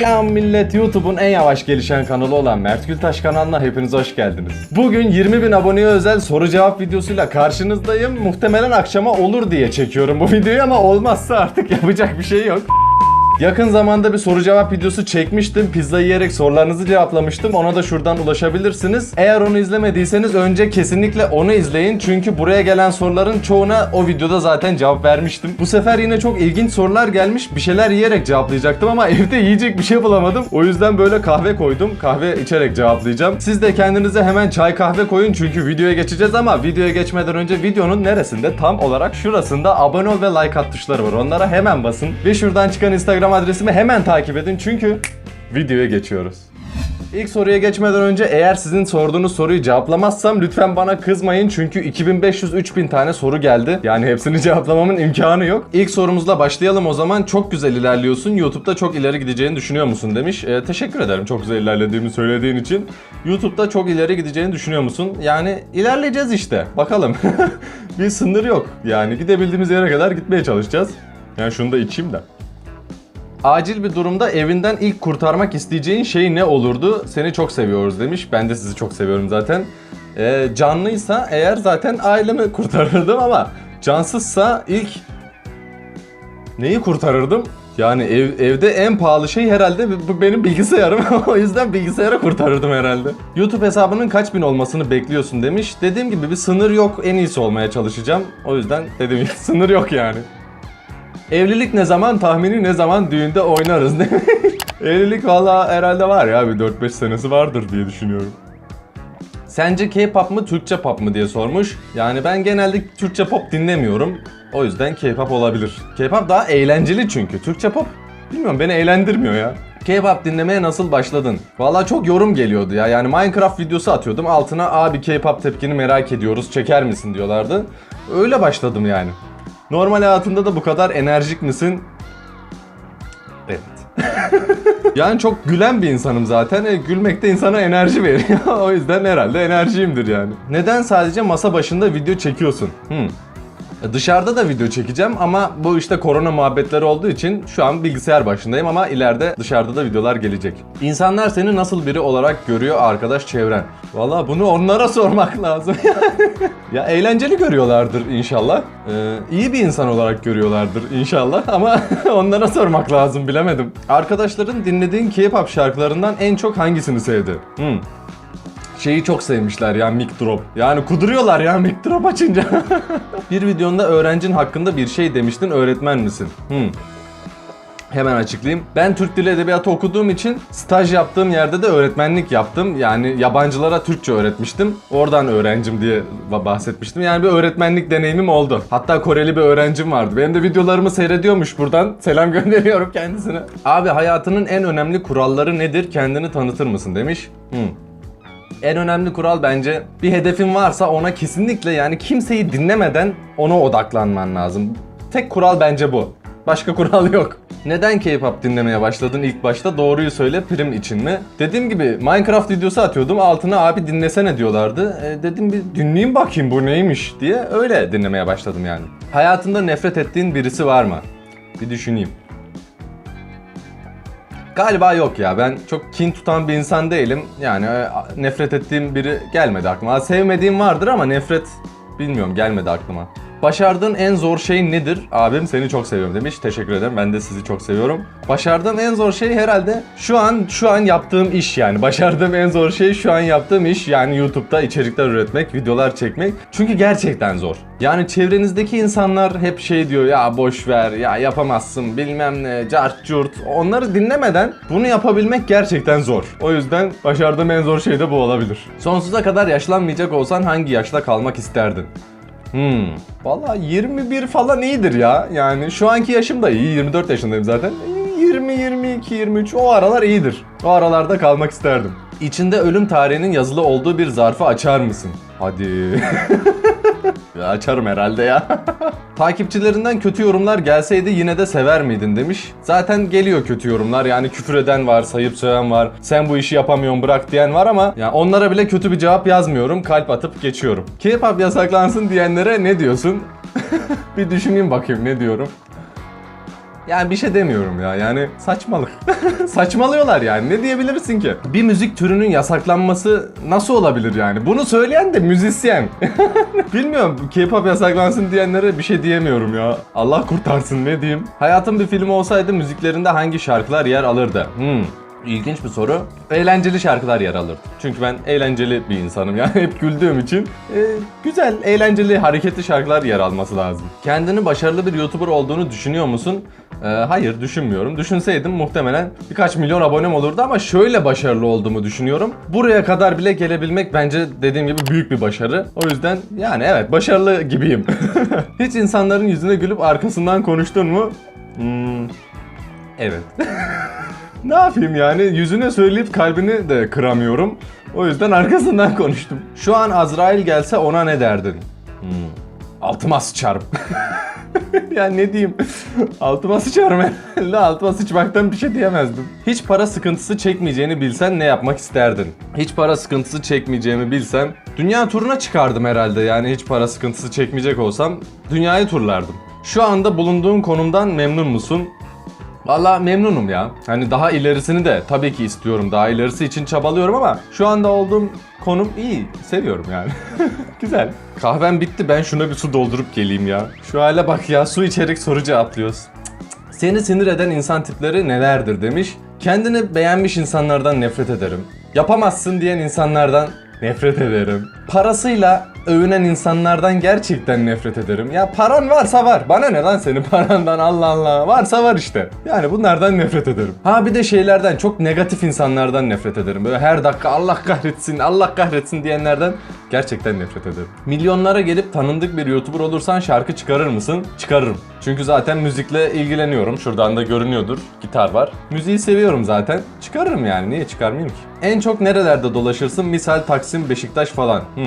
Selam millet YouTube'un en yavaş gelişen kanalı olan Mert Gültaş kanalına hepiniz hoş geldiniz. Bugün 20 bin aboneye özel soru cevap videosuyla karşınızdayım. Muhtemelen akşama olur diye çekiyorum bu videoyu ama olmazsa artık yapacak bir şey yok. Yakın zamanda bir soru cevap videosu çekmiştim. Pizza yiyerek sorularınızı cevaplamıştım. Ona da şuradan ulaşabilirsiniz. Eğer onu izlemediyseniz önce kesinlikle onu izleyin. Çünkü buraya gelen soruların çoğuna o videoda zaten cevap vermiştim. Bu sefer yine çok ilginç sorular gelmiş. Bir şeyler yiyerek cevaplayacaktım ama evde yiyecek bir şey bulamadım. O yüzden böyle kahve koydum. Kahve içerek cevaplayacağım. Siz de kendinize hemen çay kahve koyun çünkü videoya geçeceğiz ama videoya geçmeden önce videonun neresinde? Tam olarak şurasında abone ol ve like at tuşları var. Onlara hemen basın ve şuradan çıkan Instagram adresimi hemen takip edin çünkü videoya geçiyoruz. İlk soruya geçmeden önce eğer sizin sorduğunuz soruyu cevaplamazsam lütfen bana kızmayın çünkü 2500-3000 tane soru geldi. Yani hepsini cevaplamamın imkanı yok. İlk sorumuzla başlayalım o zaman. Çok güzel ilerliyorsun. YouTube'da çok ileri gideceğini düşünüyor musun demiş. Ee, teşekkür ederim çok güzel ilerlediğimi söylediğin için. YouTube'da çok ileri gideceğini düşünüyor musun? Yani ilerleyeceğiz işte. Bakalım. bir sınır yok. Yani gidebildiğimiz yere kadar gitmeye çalışacağız. Yani şunu da içeyim de. Acil bir durumda evinden ilk kurtarmak isteyeceğin şey ne olurdu? Seni çok seviyoruz demiş. Ben de sizi çok seviyorum zaten. Ee, canlıysa eğer zaten ailemi kurtarırdım ama cansızsa ilk neyi kurtarırdım? Yani ev, evde en pahalı şey herhalde bu- benim bilgisayarım. o yüzden bilgisayarı kurtarırdım herhalde. YouTube hesabının kaç bin olmasını bekliyorsun demiş. Dediğim gibi bir sınır yok. En iyisi olmaya çalışacağım. O yüzden dediğim gibi sınır yok yani. Evlilik ne zaman tahmini ne zaman düğünde oynarız değil mi? Evlilik valla herhalde var ya bir 4-5 senesi vardır diye düşünüyorum. Sence K-pop mı Türkçe pop mu diye sormuş. Yani ben genelde Türkçe pop dinlemiyorum. O yüzden K-pop olabilir. K-pop daha eğlenceli çünkü. Türkçe pop bilmiyorum beni eğlendirmiyor ya. K-pop dinlemeye nasıl başladın? Valla çok yorum geliyordu ya. Yani Minecraft videosu atıyordum. Altına abi K-pop tepkini merak ediyoruz. Çeker misin diyorlardı. Öyle başladım yani. Normal hayatında da bu kadar enerjik misin? Evet. yani çok gülen bir insanım zaten. E, gülmek de insana enerji veriyor. o yüzden herhalde enerjiyimdir yani. Neden sadece masa başında video çekiyorsun? Hmm. Dışarıda da video çekeceğim ama bu işte korona muhabbetleri olduğu için şu an bilgisayar başındayım ama ileride dışarıda da videolar gelecek. İnsanlar seni nasıl biri olarak görüyor arkadaş çevren? Valla bunu onlara sormak lazım. ya eğlenceli görüyorlardır inşallah. Ee, iyi bir insan olarak görüyorlardır inşallah ama onlara sormak lazım bilemedim. Arkadaşların dinlediğin K-pop şarkılarından en çok hangisini sevdi? Hmm şeyi çok sevmişler ya mic drop. Yani kuduruyorlar ya mic drop açınca. bir videonda öğrencin hakkında bir şey demiştin öğretmen misin? Hmm. Hemen açıklayayım. Ben Türk Dili Edebiyatı okuduğum için staj yaptığım yerde de öğretmenlik yaptım. Yani yabancılara Türkçe öğretmiştim. Oradan öğrencim diye ba- bahsetmiştim. Yani bir öğretmenlik deneyimim oldu. Hatta Koreli bir öğrencim vardı. Benim de videolarımı seyrediyormuş buradan. Selam gönderiyorum kendisine. Abi hayatının en önemli kuralları nedir? Kendini tanıtır mısın demiş. Hmm. En önemli kural bence bir hedefin varsa ona kesinlikle yani kimseyi dinlemeden ona odaklanman lazım. Tek kural bence bu. Başka kural yok. Neden K-pop dinlemeye başladın ilk başta? Doğruyu söyle prim için mi? Dediğim gibi Minecraft videosu atıyordum altına abi dinlesene diyorlardı. E, dedim bir dinleyeyim bakayım bu neymiş diye öyle dinlemeye başladım yani. Hayatında nefret ettiğin birisi var mı? Bir düşüneyim. Galiba yok ya. Ben çok kin tutan bir insan değilim. Yani e, nefret ettiğim biri gelmedi aklıma. Sevmediğim vardır ama nefret bilmiyorum gelmedi aklıma. Başardığın en zor şey nedir? Abim seni çok seviyorum demiş. Teşekkür ederim. Ben de sizi çok seviyorum. Başardığım en zor şey herhalde şu an şu an yaptığım iş yani. Başardığım en zor şey şu an yaptığım iş yani YouTube'da içerikler üretmek, videolar çekmek. Çünkü gerçekten zor. Yani çevrenizdeki insanlar hep şey diyor ya boş ver, ya yapamazsın, bilmem ne, cart curt. Onları dinlemeden bunu yapabilmek gerçekten zor. O yüzden başardığım en zor şey de bu olabilir. Sonsuza kadar yaşlanmayacak olsan hangi yaşta kalmak isterdin? Hmm. Valla 21 falan iyidir ya. Yani şu anki yaşım da iyi. 24 yaşındayım zaten. 20, 22, 23 o aralar iyidir. O aralarda kalmak isterdim. İçinde ölüm tarihinin yazılı olduğu bir zarfı açar mısın? Hadi. Açarım herhalde ya. Takipçilerinden kötü yorumlar gelseydi yine de sever miydin demiş. Zaten geliyor kötü yorumlar yani küfür eden var, sayıp söven var. Sen bu işi yapamıyorsun bırak diyen var ama yani onlara bile kötü bir cevap yazmıyorum. Kalp atıp geçiyorum. K-pop yasaklansın diyenlere ne diyorsun? bir düşüneyim bakayım ne diyorum. Yani bir şey demiyorum ya. Yani saçmalık. Saçmalıyorlar yani. Ne diyebilirsin ki? Bir müzik türünün yasaklanması nasıl olabilir yani? Bunu söyleyen de müzisyen. Bilmiyorum. K-pop yasaklansın diyenlere bir şey diyemiyorum ya. Allah kurtarsın ne diyeyim. Hayatım bir film olsaydı müziklerinde hangi şarkılar yer alırdı? Hmm. İlginç bir soru. Eğlenceli şarkılar yer alır. Çünkü ben eğlenceli bir insanım yani hep güldüğüm için. e, güzel, eğlenceli, hareketli şarkılar yer alması lazım. Kendini başarılı bir YouTuber olduğunu düşünüyor musun? E, hayır düşünmüyorum. Düşünseydim muhtemelen birkaç milyon abonem olurdu ama şöyle başarılı olduğumu düşünüyorum. Buraya kadar bile gelebilmek bence dediğim gibi büyük bir başarı. O yüzden yani evet başarılı gibiyim. Hiç insanların yüzüne gülüp arkasından konuştun mu? Hmm, evet. Ne yapayım yani yüzüne söyleyip kalbini de kıramıyorum. O yüzden arkasından konuştum. Şu an Azrail gelse ona ne derdin? Hmm. Altıma sıçarım. yani ne diyeyim? Altıma sıçarım herhalde. Altıma sıçmaktan bir şey diyemezdim. Hiç para sıkıntısı çekmeyeceğini bilsen ne yapmak isterdin? Hiç para sıkıntısı çekmeyeceğimi bilsem dünya turuna çıkardım herhalde. Yani hiç para sıkıntısı çekmeyecek olsam dünyayı turlardım. Şu anda bulunduğun konumdan memnun musun? Valla memnunum ya. Hani daha ilerisini de tabii ki istiyorum. Daha ilerisi için çabalıyorum ama şu anda olduğum konum iyi. Seviyorum yani. Güzel. Kahvem bitti. Ben şuna bir su doldurup geleyim ya. Şu hale bak ya. Su içerek soru cevaplıyoruz. Seni sinir eden insan tipleri nelerdir demiş. Kendini beğenmiş insanlardan nefret ederim. Yapamazsın diyen insanlardan nefret ederim. Parasıyla övünen insanlardan gerçekten nefret ederim. Ya paran varsa var. Bana ne lan senin parandan Allah Allah. Varsa var işte. Yani bunlardan nefret ederim. Ha bir de şeylerden çok negatif insanlardan nefret ederim. Böyle her dakika Allah kahretsin, Allah kahretsin diyenlerden gerçekten nefret ederim. Milyonlara gelip tanındık bir YouTuber olursan şarkı çıkarır mısın? Çıkarırım. Çünkü zaten müzikle ilgileniyorum. Şuradan da görünüyordur. Gitar var. Müziği seviyorum zaten. Çıkarırım yani. Niye çıkarmayayım ki? En çok nerelerde dolaşırsın? Misal Taksim, Beşiktaş falan. Hmm.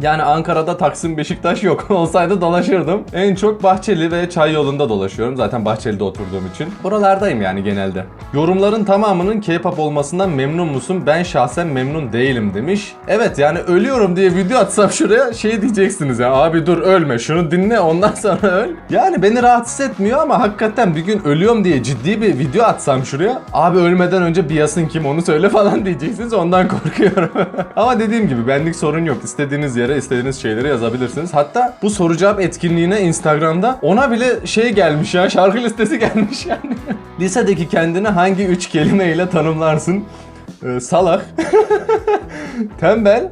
Yani Ankara'da Taksim Beşiktaş yok. Olsaydı dolaşırdım. En çok Bahçeli ve Çay yolunda dolaşıyorum. Zaten Bahçeli'de oturduğum için. Buralardayım yani genelde. Yorumların tamamının K-pop olmasından memnun musun? Ben şahsen memnun değilim demiş. Evet yani ölüyorum diye video atsam şuraya şey diyeceksiniz ya. Abi dur ölme şunu dinle ondan sonra öl. Yani beni rahatsız etmiyor ama hakikaten bir gün ölüyorum diye ciddi bir video atsam şuraya. Abi ölmeden önce Bias'ın kim onu söyle falan diyeceksiniz. Ondan korkuyorum. ama dediğim gibi benlik sorun yok. İstediğiniz yere istediğiniz şeyleri yazabilirsiniz. Hatta bu soru cevap etkinliğine Instagram'da ona bile şey gelmiş ya şarkı listesi gelmiş yani. Lisedeki kendini hangi üç kelimeyle tanımlarsın? Ee, salak, tembel,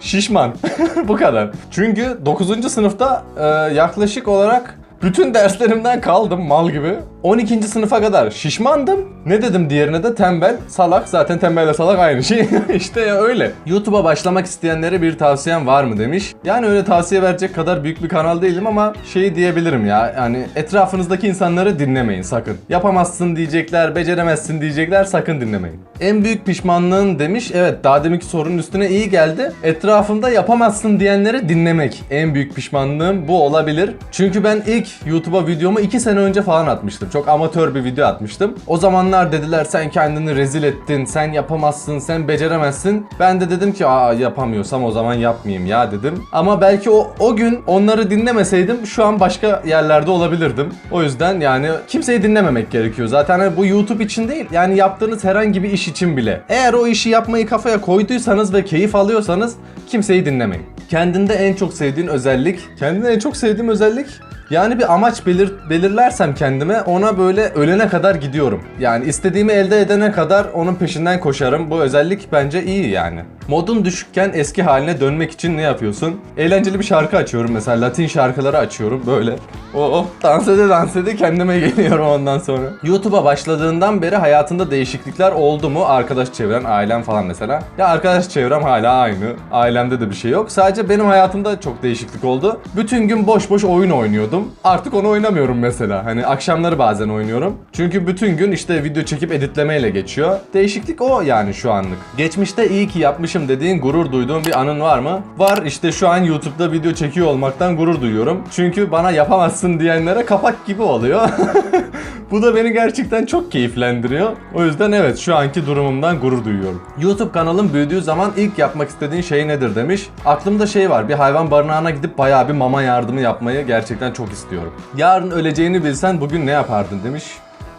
şişman. bu kadar. Çünkü 9. sınıfta e, yaklaşık olarak bütün derslerimden kaldım mal gibi. 12. sınıfa kadar şişmandım. Ne dedim diğerine de tembel, salak. Zaten tembelle salak aynı şey. işte ya öyle. YouTube'a başlamak isteyenlere bir tavsiyem var mı demiş. Yani öyle tavsiye verecek kadar büyük bir kanal değilim ama şey diyebilirim ya. Yani etrafınızdaki insanları dinlemeyin sakın. Yapamazsın diyecekler, beceremezsin diyecekler sakın dinlemeyin. En büyük pişmanlığın demiş. Evet daha deminki sorunun üstüne iyi geldi. Etrafımda yapamazsın diyenleri dinlemek. En büyük pişmanlığım bu olabilir. Çünkü ben ilk YouTube'a videomu 2 sene önce falan atmıştım. Çok amatör bir video atmıştım. O zamanlar dediler sen kendini rezil ettin, sen yapamazsın, sen beceremezsin. Ben de dedim ki aa yapamıyorsam o zaman yapmayayım ya dedim. Ama belki o, o gün onları dinlemeseydim şu an başka yerlerde olabilirdim. O yüzden yani kimseyi dinlememek gerekiyor. Zaten hani bu YouTube için değil yani yaptığınız herhangi bir iş için bile. Eğer o işi yapmayı kafaya koyduysanız ve keyif alıyorsanız kimseyi dinlemeyin. Kendinde en çok sevdiğin özellik. Kendinde en çok sevdiğim özellik yani bir amaç belir, belirlersem kendime ona böyle ölene kadar gidiyorum. Yani istediğimi elde edene kadar onun peşinden koşarım. Bu özellik bence iyi yani. Modun düşükken eski haline dönmek için ne yapıyorsun? Eğlenceli bir şarkı açıyorum mesela. Latin şarkıları açıyorum böyle. Oh, oh dans ede dans ede kendime geliyorum ondan sonra. YouTube'a başladığından beri hayatında değişiklikler oldu mu? Arkadaş çevren, ailem falan mesela. Ya arkadaş çevrem hala aynı. Ailemde de bir şey yok. Sadece benim hayatımda çok değişiklik oldu. Bütün gün boş boş oyun oynuyordum. Artık onu oynamıyorum mesela. Hani akşamları bazen oynuyorum. Çünkü bütün gün işte video çekip editlemeyle geçiyor. Değişiklik o yani şu anlık. Geçmişte iyi ki yapmışım dediğin gurur duyduğun bir anın var mı? Var işte şu an YouTube'da video çekiyor olmaktan gurur duyuyorum. Çünkü bana yapamazsın diyenlere kapak gibi oluyor. Bu da beni gerçekten çok keyiflendiriyor. O yüzden evet şu anki durumumdan gurur duyuyorum. YouTube kanalın büyüdüğü zaman ilk yapmak istediğin şey nedir demiş. Aklımda şey var bir hayvan barınağına gidip bayağı bir mama yardımı yapmayı gerçekten çok istiyorum. Yarın öleceğini bilsen bugün ne yapardın demiş.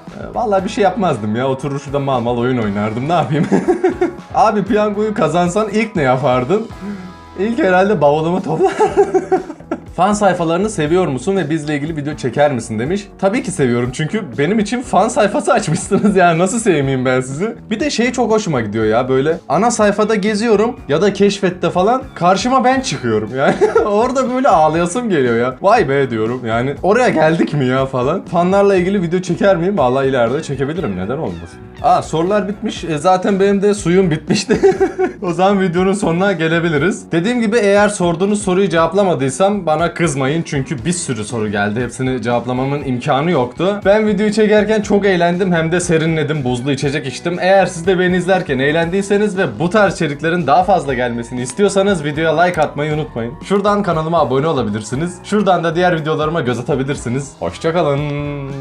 Ee, Vallahi bir şey yapmazdım ya. Oturur şurada mal mal oyun oynardım. Ne yapayım? Abi piyangoyu kazansan ilk ne yapardın? İlk herhalde bavulumu toplar. Fan sayfalarını seviyor musun ve bizle ilgili video çeker misin demiş. Tabii ki seviyorum çünkü benim için fan sayfası açmışsınız yani nasıl sevmeyeyim ben sizi. Bir de şey çok hoşuma gidiyor ya böyle ana sayfada geziyorum ya da keşfette falan karşıma ben çıkıyorum yani. Orada böyle ağlayasım geliyor ya. Vay be diyorum yani oraya geldik mi ya falan. Fanlarla ilgili video çeker miyim? Vallahi ileride çekebilirim neden olmasın. Aa sorular bitmiş. E, zaten benim de suyum bitmişti. o zaman videonun sonuna gelebiliriz. Dediğim gibi eğer sorduğunuz soruyu cevaplamadıysam bana kızmayın çünkü bir sürü soru geldi. Hepsini cevaplamamın imkanı yoktu. Ben videoyu çekerken çok eğlendim hem de serinledim. Buzlu içecek içtim. Eğer siz de beni izlerken eğlendiyseniz ve bu tarz içeriklerin daha fazla gelmesini istiyorsanız videoya like atmayı unutmayın. Şuradan kanalıma abone olabilirsiniz. Şuradan da diğer videolarıma göz atabilirsiniz. Hoşçakalın.